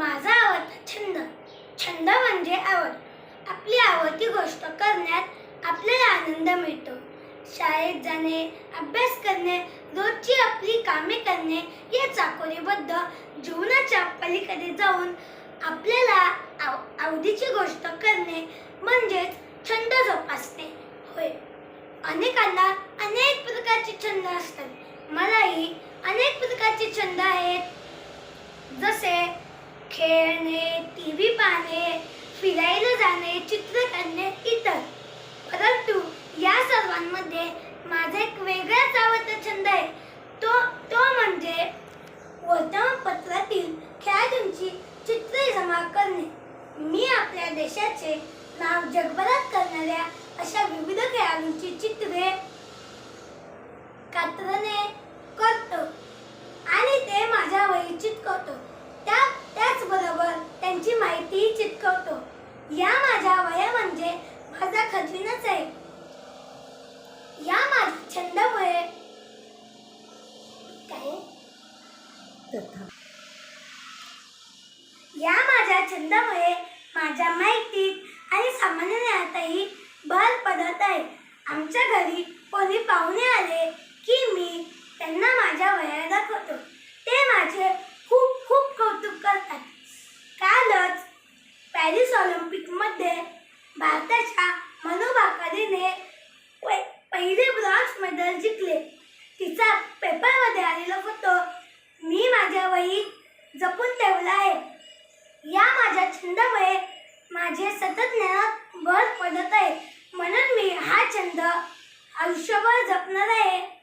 माझा आवडता छंद. छंद म्हणजे आवड. आपली आवडती गोष्ट करण्यात आपल्याला आनंद मिळतो. शाळेत जाणे अभ्यास करणे रोजची आपली कामे करणे या चाकोरीबद्ध जीवनाच्या पलीकडे जाऊन आपल्याला आव आवडीची गोष्ट करणे म्हणजेच छंद जोपासणे. होय. अनेकांना अनेक प्रकारचे छंद असतात. मलाही अनेक प्रकारचे छंद आहेत. खेळणे टी व्ही पाहणे फिरायला जाणे चित्र काढणे इतर. परंतु या सर्वांमध्ये माझा एक वेगळाच आवडता छंद आहे. तो तो म्हणजे वर्तमानपत्रातील खेळाडूंची चित्रे जमा करणे. मी आपल्या देशाचे नाव जगभरात करणाऱ्या अशा विविध खेळाडूंची चित्रे कातरणे करतो आणि ते माझ्या वैचित करतो या माझ्या वया म्हणजे माझा खजिनाच आहे. या माझ्या छंदामुळे काय? या माझ्या छंदामुळे माझ्या माहितीत आणि सामान्य ज्ञानातही भर पडत आहे. आमच्या घरी कोणी पाहुणे आले की मी त्यांना माझ्या वयाला पहिले ब्रॉन्झ मेडल जिंकले. तिचा पेपरमध्ये आलेला फोटो मी माझ्या वहीत जपून ठेवला आहे. या माझ्या छंदामुळे माझे सतत ज्ञानात भर पडत आहे. म्हणून मी हा छंद आयुष्यभर जपणार आहे.